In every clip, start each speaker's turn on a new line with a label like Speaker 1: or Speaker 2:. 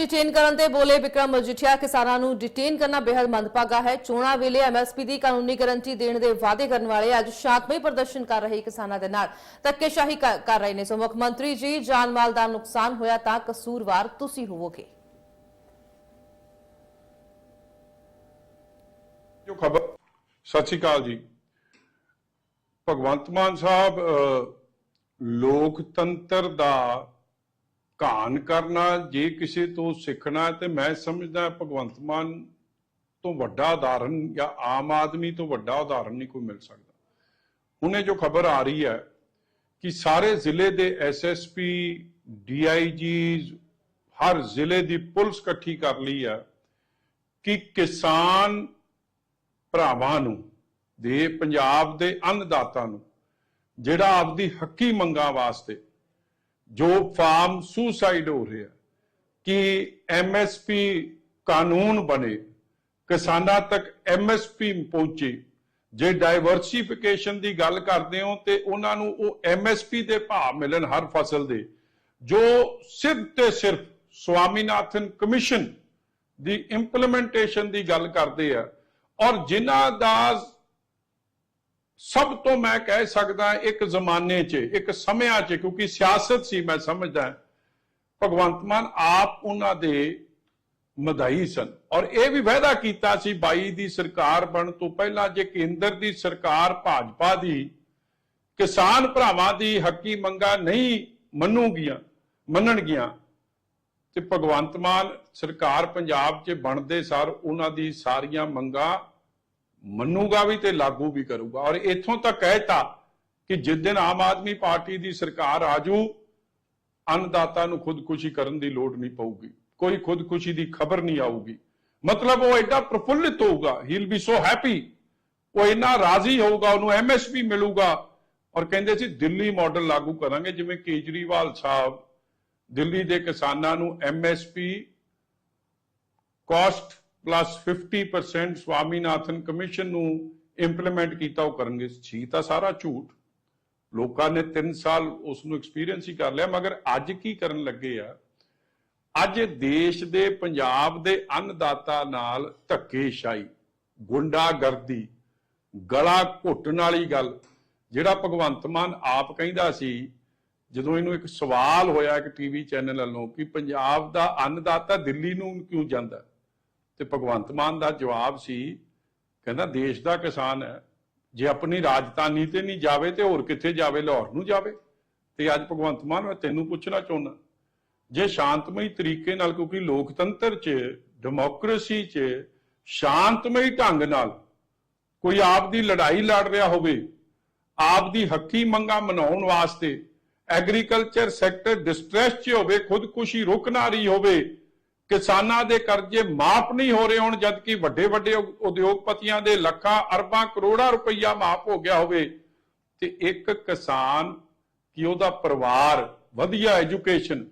Speaker 1: Detain ਕਰਨ ਤੇ ਬੋਲੇ ਵਿਕਰਮ ਮਜੀਠੀਆ ਕਿਸਾਨਾਂ ਨੂੰ ਡਿਟੇਨ ਕਰਨਾ ਬੇहद ਮੰਦਭਾਗਾ ਹੈ। ਚੋਣਾਂ ਵੇਲੇ ਐਮਐਸਪੀ ਦੀ ਕਾਨੂੰਨੀ ਗਾਰੰਟੀ ਦੇਣ ਦੇ ਵਾਅਦੇ ਕਰਨ ਵਾਲੇ ਅੱਜ ਸ਼ਾਂਤਮਈ ਪ੍ਰਦਰਸ਼ਨ ਕਰ ਰਹੇ ਕਿਸਾਨਾਂ ਦੇ ਨਾਲ। ਧੱਕੇਸ਼ਾਹੀ ਕਰ ਰਹੇ ਨੇ ਸੋ ਮੁੱਖ ਮੰਤਰੀ ਜੀ, ਜਾਨ ਦਾ ਨੁਕਸਾਨ ਹੋਇਆ ਤਾਂ ਕਸੂਰਵਾਰ ਤੁਸੀਂ ਹੋਵੋਗੇ।
Speaker 2: ਜੋ ਖਬਰ ਸਤਿ ਸ਼੍ਰੀ ਅਕਾਲ ਜੀ। ਭਗਵੰਤ ਮਾਨ ਸਾਹਿਬ ਲੋਕਤੰਤਰ ਦਾ ਘਾਣ ਕਰਨਾ, ਜੇ ਕਿਸੇ ਤੋਂ ਸਿੱਖਣਾ ਤੇ ਮੈਂ ਸਮਝਦਾ ਭਗਵੰਤ ਮਾਨ ਤੋਂ ਵੱਡਾ ਉਦਾਹਰਨ ਜਾਂ ਆਮ ਆਦਮੀ ਤੋਂ ਵੱਡਾ ਉਦਾਹਰਨ ਨਹੀਂ ਕੋਈ ਮਿਲ ਸਕਦਾ। ਹੁਣੇ ਜੋ ਖਬਰ ਆ ਰਹੀ ਹੈ ਕਿ ਸਾਰੇ ਜ਼ਿਲ੍ਹੇ ਦੇ ਐਸਐਸਪੀ ਡੀਆਈਜੀਜ਼ ਹਰ ਜ਼ਿਲ੍ਹੇ ਦੀ ਪੁਲਿਸ ਇਕੱਠੀ ਕਰ ਲਈ ਹੈ ਕਿ ਕਿਸਾਨ ਭਰਾਵਾਂ ਨੂੰ, ਦੇ ਪੰਜਾਬ ਦੇ ਅੰਨਦਾਤਾ ਨੂੰ, ਜਿਹੜਾ ਆਪਦੀ ਹੱਕੀ ਮੰਗਾਂ ਵਾਸਤੇ ਜੋ ਫਾਰਮ ਸੁਸਾਈਡ ਹੋ ਰਿਹਾ ਕਿ ਐਮਐਸਪੀ ਕਾਨੂੰਨ ਬਣੇ, ਕਿਸਾਨਾਂ ਤੱਕ ਐਮਐਸਪੀ ਪਹੁੰਚੇ, ਜੇ ਡਾਈਵਰਸਿਫਿਕੇਸ਼ਨ ਦੀ ਗੱਲ ਕਰਦੇ ਹੋ ਤੇ ਉਹਨਾਂ ਨੂੰ ਉਹ ਐਮਐਸਪੀ ਦੇ ਭਾਅ ਮਿਲਣ ਹਰ ਫਸਲ ਦੇ, ਜੋ ਸਿਰਫ ਤੇ ਸਿਰਫ ਸਵਾਮੀਨਾਥਨ ਕਮਿਸ਼ਨ ਦੀ ਇੰਪਲੀਮੈਂਟੇਸ਼ਨ ਦੀ ਗੱਲ ਕਰਦੇ ਆ, ਔਰ ਜਿਨ੍ਹਾਂ ਦਾ ਸਭ ਤੋਂ ਮੈਂ ਕਹਿ ਸਕਦਾ ਇੱਕ ਜ਼ਮਾਨੇ 'ਚ, ਇੱਕ ਸਮਿਆਂ 'ਚ, ਕਿਉਂਕਿ ਸਿਆਸਤ ਸੀ, ਮੈਂ ਸਮਝਦਾ ਭਗਵੰਤ ਮਾਨ ਆਪ ਉਹਨਾਂ ਦੇ ਮਧਾਈ ਸਨ। ਔਰ ਇਹ ਵੀ ਵਾਅਦਾ ਕੀਤਾ ਸੀ 22 ਦੀ ਸਰਕਾਰ ਬਣ ਤੋਂ ਪਹਿਲਾਂ ਜੇ ਕੇਂਦਰ ਦੀ ਸਰਕਾਰ ਭਾਜਪਾ ਦੀ, ਕਿਸਾਨ ਭਰਾਵਾਂ ਦੀ ਹੱਕੀ ਮੰਗਾ ਨਹੀਂ ਮੰਨੂਗੀਆਂ, ਮੰਨਣਗੀਆਂ, ਤੇ ਭਗਵੰਤ ਮਾਨ ਸਰਕਾਰ ਪੰਜਾਬ 'ਚ ਬਣਦੇ ਸਾਰ ਉਹਨਾਂ ਦੀ ਸਾਰੀਆਂ ਮੰਗਾਂ ਮੰਨੂਗਾ ਵੀ ਤੇ ਲਾਗੂ ਵੀ ਕਰੂਗਾ। ਔਰ ਇੱਥੋਂ ਤੱਕ ਕਹਿਤਾ ਕਿ ਜਿਸ ਦਿਨ ਆਮ ਆਦਮੀ ਪਾਰਟੀ ਦੀ ਸਰਕਾਰ ਆਜੂ ਅੰਨਦਾਤਾ ਨੂੰ ਖੁਦਕੁਸ਼ੀ ਕਰਨ ਦੀ ਲੋੜ ਨਹੀਂ ਪਊਗੀ। ਕੋਈ ਖੁਦਕੁਸ਼ੀ ਦੀ ਖਬਰ ਨਹੀਂ ਆਊਗੀ। ਮਤਲਬ ਉਹ ਐਡਾ ਪ੍ਰਫੁੱਲਿਤ ਹੋਊਗਾ he will be so happy ਉਹ ਇੰਨਾ ਰਾਜ਼ੀ ਹੋਊਗਾ, ਉਹਨੂੰ ਐਮਐਸਪੀ ਮਿਲੂਗਾ। ਔਰ ਕਹਿੰਦੇ ਸੀ, ਦਿੱਲੀ ਮਾਡਲ ਲਾਗੂ ਕਰਾਂਗੇ, ਜਿਵੇਂ ਕੇਜਰੀਵਾਲ ਸਾਹਿਬ ਦਿੱਲੀ ਦੇ ਕਿਸਾਨਾਂ ਨੂੰ MSP cost plus 50% Swaminathan commission ਨੂੰ ਇੰਪਲੀਮੈਂਟ ਕੀਤਾ, ਉਹ ਕਰਨਗੇ ਸੀ। ਤਾਂ ਸਾਰਾ ਝੂਠ। ਲੋਕਾਂ ਨੇ 3 ਸਾਲ ਉਸ ਨੂੰ ਐਕਸਪੀਰੀਅੰਸ ਹੀ ਕਰ ਲਿਆ, ਮਗਰ ਅੱਜ ਕੀ ਕਰਨ ਲੱਗੇ ਆ? ਅੱਜ ਦੇਸ਼ ਦੇ, ਪੰਜਾਬ ਦੇ ਅੰਨਦਾਤਾ ਨਾਲ ਧੱਕੇਸ਼ਾਹੀ, ਗੁੰਡਾਗਰਦੀ, ਗਲਾ ਘੁੱਟਣ ਵਾਲੀ ਗੱਲ, ਜਿਹੜਾ ਭਗਵੰਤ ਮਾਨ ਆਪ ਕਹਿੰਦਾ ਸੀ, ਜਦੋਂ ਇਹਨੂੰ ਇੱਕ ਸਵਾਲ ਹੋਇਆ ਇੱਕ ਟੀਵੀ ਚੈਨਲ ਵੱਲੋਂ ਕਿ ਪੰਜਾਬ ਦਾ ਅੰਨਦਾਤਾ ਦਿੱਲੀ ਨੂੰ ਕਿਉਂ ਜਾਂਦਾ? ਤੇ ਭਗਵੰਤ ਮਾਨ ਦਾ ਜਵਾਬ ਸੀ, ਕਹਿੰਦਾ ਦੇਸ਼ ਦਾ ਕਿਸਾਨ ਹੈ। ਜੇ ਆਪਣੀ ਰਾਜਧਾਨੀ ਤੇ ਨਹੀਂ ਜਾਵੇ ਤੇ ਹੋਰ ਕਿੱਥੇ ਜਾਵੇ? ਲਾਹੌਰ ਨੂੰ ਜਾਵੇ। ਤੇ ਅੱਜ ਭਗਵੰਤ ਮਾਨ, ਮੈਂ ਤੈਨੂੰ ਪੁੱਛਣਾ ਚਾਹੁੰਦਾ, ਜੇ ਸ਼ਾਂਤਮਈ ਤਰੀਕੇ ਨਾਲ, ਕਿਉਂਕਿ ਲੋਕਤੰਤਰ 'ਚ ਡੈਮੋਕ੍ਰੇਸੀ 'ਚ, ਸ਼ਾਂਤਮਈ ਢੰਗ ਨਾਲ ਕੋਈ ਆਪ ਦੀ ਲੜਾਈ ਲੜ ਰਿਹਾ ਹੋਵੇ ਆਪ ਦੀ ਹੱਕੀ ਮੰਗਾਂ ਮਨਾਉਣ ਵਾਸਤੇ ਐਗਰੀਕਲਚਰ ਸੈਕਟਰ ਡਿਸਟ੍ਰੈਸ 'ਚ ਹੋਵੇ, ਖੁਦਕੁਸ਼ੀ ਰੁਕ ਨਾ ਰਹੀ ਹੋਵੇ ਕਿਸਾਨਾਂ ਦੇ ਕਰਜ਼ੇ ਮਾਫ ਨਹੀਂ ਹੋ ਰਹੇ ਹੋਣ, ਜਦਕਿ ਵੱਡੇ ਵੱਡੇ ਉਦਯੋਗਪਤੀਆਂ ਦੇ ਲੱਖਾਂ, ਅਰਬਾਂ, ਕਰੋੜਾਂ ਰੁਪਈਆ ਮਾਫ ਹੋ ਗਿਆ ਹੋਵੇ, ਤੇ ਇੱਕ ਕਿਸਾਨ ਕਿ ਉਹਦਾ ਪਰਿਵਾਰ, ਵਧੀਆ ਐਜੂਕੇਸ਼ਨ,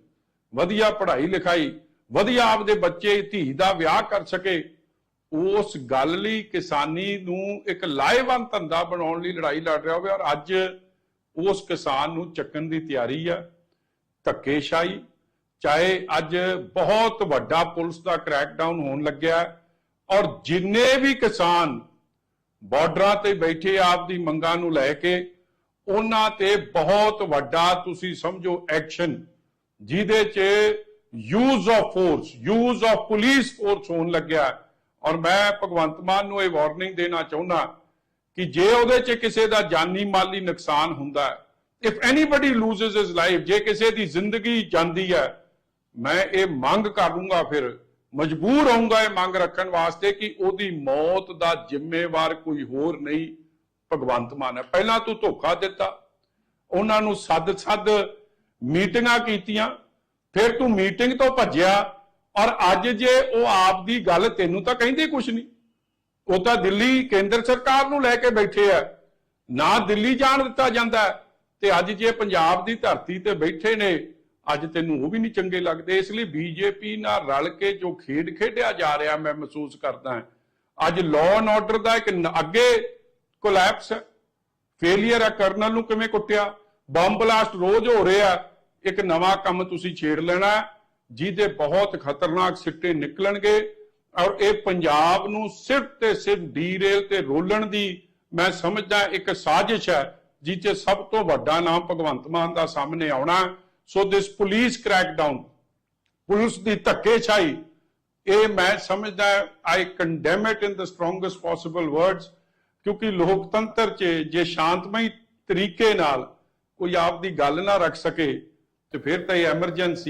Speaker 2: ਵਧੀਆ ਪੜ੍ਹਾਈ ਲਿਖਾਈ, ਵਧੀਆ ਆਪਦੇ ਬੱਚੇ, ਧੀ ਦਾ ਵਿਆਹ ਕਰ ਸਕੇ, ਉਸ ਗੱਲ ਲਈ ਕਿਸਾਨੀ ਨੂੰ ਇੱਕ ਲਾਹੇਵੰਦ ਧੰਦਾ ਬਣਾਉਣ ਲਈ ਲੜਾਈ ਲੜ ਰਿਹਾ ਹੋਵੇ, ਔਰ ਅੱਜ ਉਸ ਕਿਸਾਨ ਨੂੰ ਚੱਕਣ ਦੀ ਤਿਆਰੀ ਆ, ਧੱਕੇਸ਼ਾਹੀ ਚਾਹੇ ਅੱਜ ਬਹੁਤ ਵੱਡਾ ਪੁਲਿਸ ਦਾ ਕ੍ਰੈਕਡਾਊਨ ਹੋਣ ਲੱਗਿਆ ਔਰ ਜਿੰਨੇ ਵੀ ਕਿਸਾਨ ਬਾਰਡਰਾਂ ਤੇ ਬੈਠੇ ਆਪ ਦੀ ਮੰਗਾਂ ਨੂੰ ਲੈ ਕੇ, ਉਹਨਾਂ ਤੇ ਬਹੁਤ ਵੱਡਾ ਤੁਸੀਂ ਸਮਝੋ ਐਕਸ਼ਨ ਜਿਹਦੇ 'ਚ use of force use of police force ਹੋਣ ਲੱਗਿਆ ਔਰ ਮੈਂ ਭਗਵੰਤ ਮਾਨ ਨੂੰ ਇਹ ਵਾਰਨਿੰਗ ਦੇਣਾ ਚਾਹੁੰਦਾ ਕਿ ਜੇ ਉਹਦੇ 'ਚ ਕਿਸੇ ਦਾ ਜਾਨੀ ਮਾਲੀ ਨੁਕਸਾਨ ਹੁੰਦਾ ਹੈ if anybody loses his life ਜੇ ਕਿਸੇ ਦੀ ਜ਼ਿੰਦਗੀ ਜਾਂਦੀ ਹੈ ਮੈਂ ਇਹ ਮੰਗ ਕਰ ਲੂੰਗਾ ਫਿਰ, ਮਜਬੂਰ ਹੋਊਂਗਾ ਇਹ ਮੰਗ ਰੱਖਣ ਵਾਸਤੇ ਕਿ ਉਹਦੀ ਮੌਤ ਦਾ ਜ਼ਿੰਮੇਵਾਰ ਕੋਈ ਹੋਰ ਨਹੀਂ, ਭਗਵੰਤ ਮਾਨ ਹੈ। ਪਹਿਲਾਂ ਤੂੰ ਧੋਖਾ ਦਿੱਤਾ। ਉਹਨਾਂ ਨੂੰ ਸੱਦ ਸੱਦ ਮੀਟਿੰਗਾਂ ਕੀਤੀਆਂ, ਫਿਰ ਤੂੰ ਮੀਟਿੰਗ ਤੋਂ ਭੱਜਿਆ, ਔਰ ਅੱਜ ਜੇ ਉਹ ਆਪ ਦੀ ਗੱਲ ਤੈਨੂੰ ਤਾਂ ਕਹਿੰਦੇ ਕੁਛ ਨਹੀਂ। ਉਹ ਤਾਂ ਦਿੱਲੀ ਕੇਂਦਰ ਸਰਕਾਰ ਨੂੰ ਲੈ ਕੇ ਬੈਠੇ ਆ। ਨਾ ਦਿੱਲੀ ਜਾਣ ਦਿੱਤਾ ਜਾਂਦਾ। ਤੇ ਅੱਜ ਜੇ ਪੰਜਾਬ ਦੀ ਧਰਤੀ ਤੇ ਬੈਠੇ ਨੇ ਅੱਜ ਤੈਨੂੰ ਉਹ ਵੀ ਨਹੀਂ ਚੰਗੇ ਲੱਗਦੇ, ਇਸ ਲਈ ਬੀਜੇਪੀ ਨਾਲ ਰਲ ਕੇ ਜੋ ਖੇਡ ਖੇਡਿਆ ਜਾ ਰਿਹਾ ਮੈਂ ਮਹਿਸੂਸ ਕਰਦਾ ਹਾਂ। ਅੱਜ ਲਾਅ ਐਂਡ ਆਰਡਰ ਦਾ ਇੱਕ ਅੱਗੇ ਕੋਲੈਪਸ ਹੈ ਫੇਲਿਅਰ ਹੈ ਕਰਨਲ ਨੂੰ ਕਿਵੇਂ ਕੁੱਟਿਆ? ਬੰਬ ਬਲਾਸਟ ਰੋਜ਼ ਹੋ ਰਿਹਾ ਇੱਕ ਨਵਾਂ ਕੰਮ ਤੁਸੀਂ ਛੇੜ ਲੈਣਾ ਜਿਹਦੇ ਬਹੁਤ ਖਤਰਨਾਕ ਸਿੱਟੇ ਨਿਕਲਣਗੇ। ਔਰ ਇਹ ਪੰਜਾਬ ਨੂੰ ਸਿਰਫ ਤੇ ਸਿਰਫ ਡੀਰੇਲ ਤੇ ਰੋਲਣ ਦੀ ਮੈਂ ਸਮਝਦਾ ਇੱਕ ਸਾਜ਼ਿਸ਼ ਹੈ ਜਿੱਥੇ ਸਭ ਤੋਂ ਵੱਡਾ ਨਾਮ ਭਗਵੰਤ ਮਾਨ ਦਾ ਸਾਹਮਣੇ ਆਉਣਾ so this police crackdown police ਦੀ ਧੱਕੇਸ਼ਾਹੀ ਇਹ ਮੈਂ ਸਮਝਦਾ I condemn it in the strongest possible words ਕਿਉਂਕਿ ਲੋਕਤੰਤਰ 'ਚ ਜੇ ਸ਼ਾਂਤਮਈ ਤਰੀਕੇ ਨਾਲ ਕੋਈ ਆਪ ਦੀ ਗੱਲ ਨਾ ਰੱਖ ਸਕੇ, ਤੇ ਫਿਰ ਤਾਂ ਇਹ ਐਮਰਜੈਂਸੀ